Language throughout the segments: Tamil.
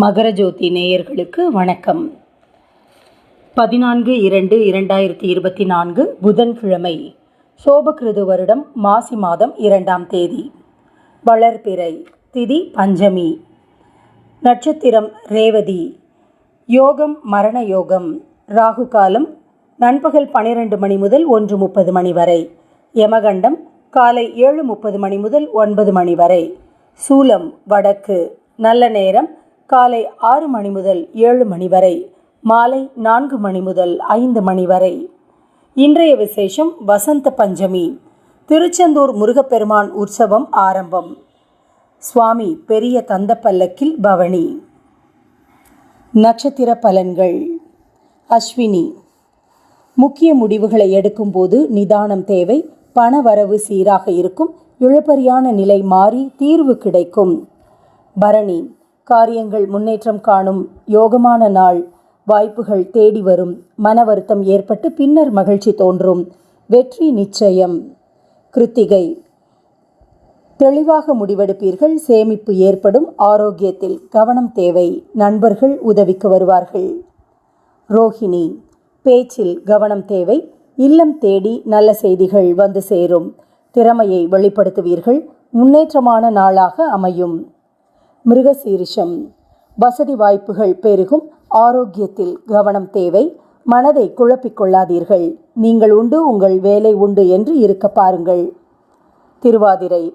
மகரஜோதி நேயர்களுக்கு வணக்கம். பதினான்கு இரண்டு இரண்டாயிரத்தி இருபத்தி நான்கு புதன்கிழமை சோபகிருது வருடம் மாசி மாதம் இரண்டாம் தேதி. வளர்பிறை திதி பஞ்சமி. நட்சத்திரம் ரேவதி. யோகம் மரண யோகம். ராகு காலம் நண்பகல் பனிரெண்டு மணி முதல் ஒன்று முப்பது மணி வரை. யமகண்டம் காலை ஏழு முப்பது மணி முதல் ஒன்பது மணி வரை. சூலம் வடக்கு. நல்ல நேரம் காலை ஆறு மணி முதல் ஏழு மணி வரை மாலை நான்கு மணி முதல் ஐந்து மணி வரை. இன்றைய விசேஷம் வசந்த பஞ்சமி திருச்செந்தூர் முருகப்பெருமான் உற்சவம் ஆரம்பம். சுவாமி பெரிய தந்த பல்லக்கில் பவனி. நட்சத்திர பலன்கள். அஸ்வினி முக்கிய முடிவுகளை எடுக்கும்போது நிதானம் தேவை பண வரவு சீராக இருக்கும் இழுபறியான நிலை மாறி தீர்வு கிடைக்கும். பரணி காரியங்கள் முன்னேற்றம் காணும் யோகமான நாள். வாய்ப்புகள் தேடி வரும். மன வருத்தம் ஏற்பட்டு பின்னர் மகிழ்ச்சி தோன்றும். வெற்றி நிச்சயம். கிருத்திகை. தெளிவாக முடிவெடுப்பீர்கள். சேமிப்பு ஏற்படும். ஆரோக்கியத்தில் கவனம் தேவை. நண்பர்கள் உதவிக்கு வருவார்கள். ரோஹிணி. பேச்சில் கவனம் தேவை. இல்லம் தேடி நல்ல செய்திகள் வந்து சேரும். திறமையை வெளிப்படுத்துவீர்கள். முன்னேற்றமான நாளாக அமையும். மிருகசீரிஷம். வசதி வாய்ப்புகள் பெருகும். ஆரோக்கியத்தில் கவனம் தேவை. மனதை குழப்பிக் கொள்ளாதீர்கள். நீங்கள் உண்டு உங்கள் வேலை உண்டு என்று இருக்க பாருங்கள். திருவாதிரை.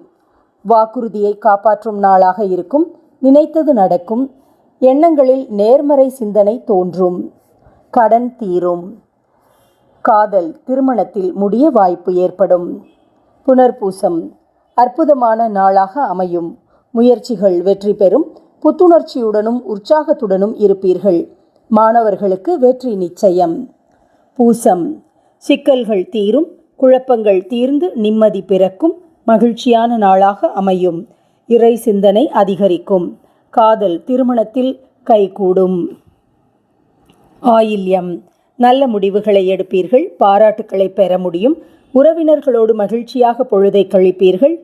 வாக்குறுதியை காப்பாற்றும் நாளாக இருக்கும். நினைத்தது நடக்கும். எண்ணங்களில் நேர்மறை சிந்தனை தோன்றும். கடன் தீரும். காதல் திருமணத்தில் முடிய வாய்ப்பு ஏற்படும். புனர்பூசம். அற்புதமான நாளாக அமையும். முயற்சிகள் வெற்றி பெறும் புத்துணர்ச்சியுடனும் உற்சாகத்துடனும் இருப்பீர்கள். மாணவர்களுக்கு வெற்றி நிச்சயம். பூசம். சிக்கல்கள் தீரும் குழப்பங்கள் தீர்ந்து நிம்மதி பிறக்கும் மகிழ்ச்சியான நாளாக அமையும். இறை சிந்தனை அதிகரிக்கும். காதல் திருமணத்தில் கைகூடும். ஆயில்யம். நல்ல முடிவுகளை எடுப்பீர்கள் பாராட்டுக்களை பெற முடியும் உறவினர்களோடு மகிழ்ச்சியாக பொழுதை கழிப்பீர்கள்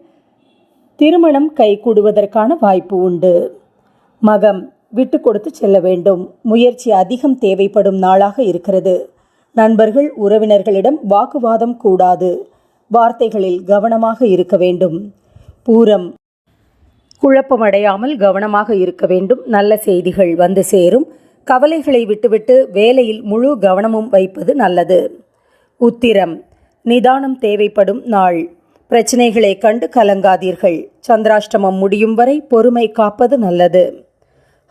திருமணம் கைகூடுவதற்கான வாய்ப்பு உண்டு. மகம் விட்டு கொடுத்து செல்ல வேண்டும். முயற்சி அதிகம் தேவைப்படும் நாளாக இருக்கிறது. நண்பர்கள் உறவினர்களிடம் வாக்குவாதம் கூடாது. வார்த்தைகளில் கவனமாக இருக்க வேண்டும். பூரம் குழப்பமடையாமல் கவனமாக இருக்க வேண்டும். நல்ல செய்திகள் வந்து சேரும். கவலைகளை விட்டுவிட்டு வேலையில் முழு கவனமும் வைப்பது நல்லது. உத்திரம் நிதானம் தேவைப்படும் நாள். பிரச்சனைகளை கண்டு கலங்காதீர்கள். சந்திராஷ்டமம் முடியும் வரை பொறுமை காப்பது நல்லது.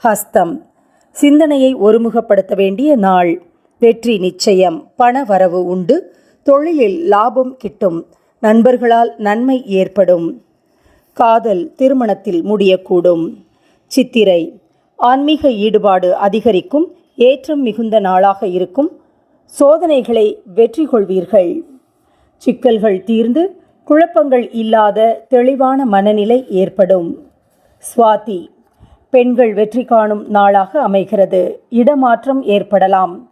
ஹஸ்தம். சிந்தனையை ஒருமுகப்படுத்த வேண்டிய நாள். வெற்றி நிச்சயம். பண வரவு உண்டு. தொழிலில் லாபம் கிட்டும். நண்பர்களால் நன்மை ஏற்படும். காதல் திருமணத்தில் முடியக்கூடும். சித்திரை. ஆன்மீக ஈடுபாடு அதிகரிக்கும். ஏற்றம் மிகுந்த நாளாக இருக்கும். சோதனைகளை வெற்றி கொள்வீர்கள். சிக்கல்கள் தீர்ந்து குழப்பங்கள் இல்லாத தெளிவான மனநிலை ஏற்படும். சுவாதி பெண்கள் வெற்றி காணும் நாளாக அமைகிறது. இடமாற்றம் ஏற்படலாம்.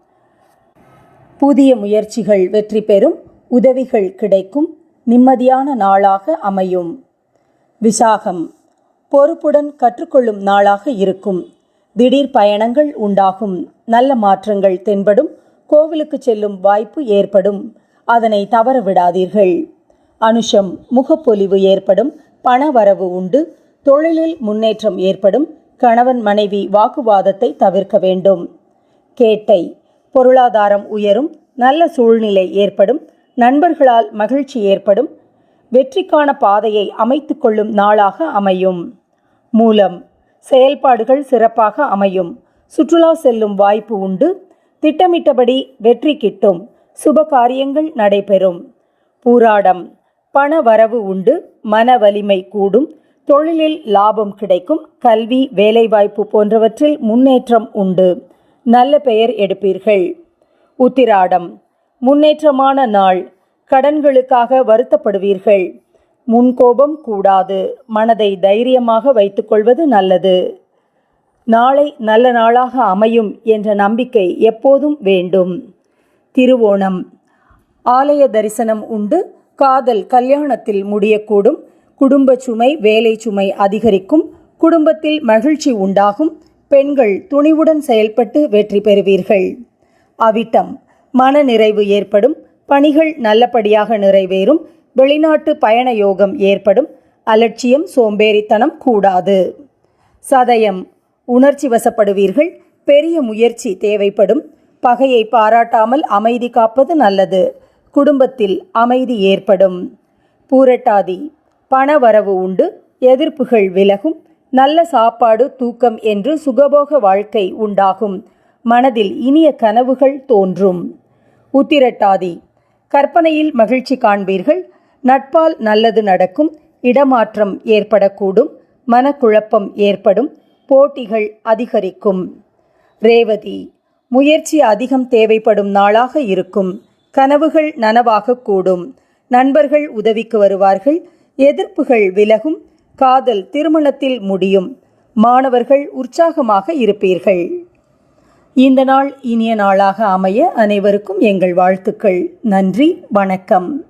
புதிய முயற்சிகள் வெற்றி பெறும். உதவிகள் கிடைக்கும். நிம்மதியான நாளாக அமையும். விசாகம் பொறுப்புடன் கற்றுக்கொள்ளும் நாளாக இருக்கும். திடீர் பயணங்கள் உண்டாகும். நல்ல மாற்றங்கள் தென்படும். கோவிலுக்கு செல்லும் வாய்ப்பு ஏற்படும். அதனை தவற விடாதீர்கள். அனுஷம் முகப்பொலிவு ஏற்படும் பண வரவு உண்டு தொழிலில் முன்னேற்றம் ஏற்படும் கணவன் மனைவி வாக்குவாதத்தை தவிர்க்க வேண்டும். கேட்டை பொருளாதாரம் உயரும் நல்ல சூழ்நிலை ஏற்படும் நண்பர்களால் மகிழ்ச்சி ஏற்படும் வெற்றிக்கான பாதையை அமைத்து கொள்ளும் நாளாக அமையும். மூலம் செயல்பாடுகள் சிறப்பாக அமையும் சுற்றுலா செல்லும் வாய்ப்பு உண்டு திட்டமிட்டபடி வெற்றி கிட்டும் சுப காரியங்கள் நடைபெறும். பூராடம் பண வரவு உண்டு மன வலிமை கூடும் தொழிலில் லாபம் கிடைக்கும் கல்வி வேலைவாய்ப்பு போன்றவற்றில் முன்னேற்றம் உண்டு. நல்ல பெயர் எடுப்பீர்கள். உத்திராடம். முன்னேற்றமான நாள். கடன்களுக்காக வருத்தப்படுவீர்கள். முன்கோபம் கூடாது. மனதை தைரியமாக வைத்துக்கொள்வது நல்லது. நாளை நல்ல நாளாக அமையும் என்ற நம்பிக்கை எப்போதும் வேண்டும். திருவோணம். ஆலய தரிசனம் உண்டு. காதல் கல்யாணத்தில் முடியக்கூடும். குடும்ப சுமை வேலை சுமை அதிகரிக்கும். குடும்பத்தில் மகிழ்ச்சி உண்டாகும். பெண்கள் துணிவுடன் செயல்பட்டு வெற்றி பெறுவீர்கள். அவிட்டம். மன நிறைவு ஏற்படும். பணிகள் நல்லபடியாக நிறைவேறும். வெளிநாட்டு பயண யோகம் ஏற்படும். அலட்சியம் சோம்பேறித்தனம் கூடாது. சதயம். உணர்ச்சி வசப்படுவீர்கள். பெரிய முயற்சி தேவைப்படும். பகையை பாராட்டாமல் அமைதி காப்பது நல்லது. குடும்பத்தில் அமைதி ஏற்படும். பூரட்டாதி பணவரவு உண்டு எதிர்ப்புகள் விலகும் நல்ல சாப்பாடு தூக்கம் என்று சுகபோக வாழ்க்கை உண்டாகும். மனதில் இனிய கனவுகள் தோன்றும். உத்திரட்டாதி கற்பனையில் மகிழ்ச்சி காண்பீர்கள் நட்பால் நல்லது நடக்கும் இடமாற்றம் ஏற்படக்கூடும் மனக்குழப்பம் ஏற்படும் போட்டிகள் அதிகரிக்கும். ரேவதி முயற்சி அதிகம் தேவைப்படும் நாளாக இருக்கும். கனவுகள் நனவாகக்கூடும். நண்பர்கள் உதவிக்கு வருவார்கள். எதிர்ப்புகள் விலகும். காதல் திருமணத்தில் முடியும். மாணவர்கள் உற்சாகமாக இருப்பீர்கள். இந்த நாள் இனிய நாளாக அமைய அனைவருக்கும் எங்கள் வாழ்த்துக்கள். நன்றி. வணக்கம்.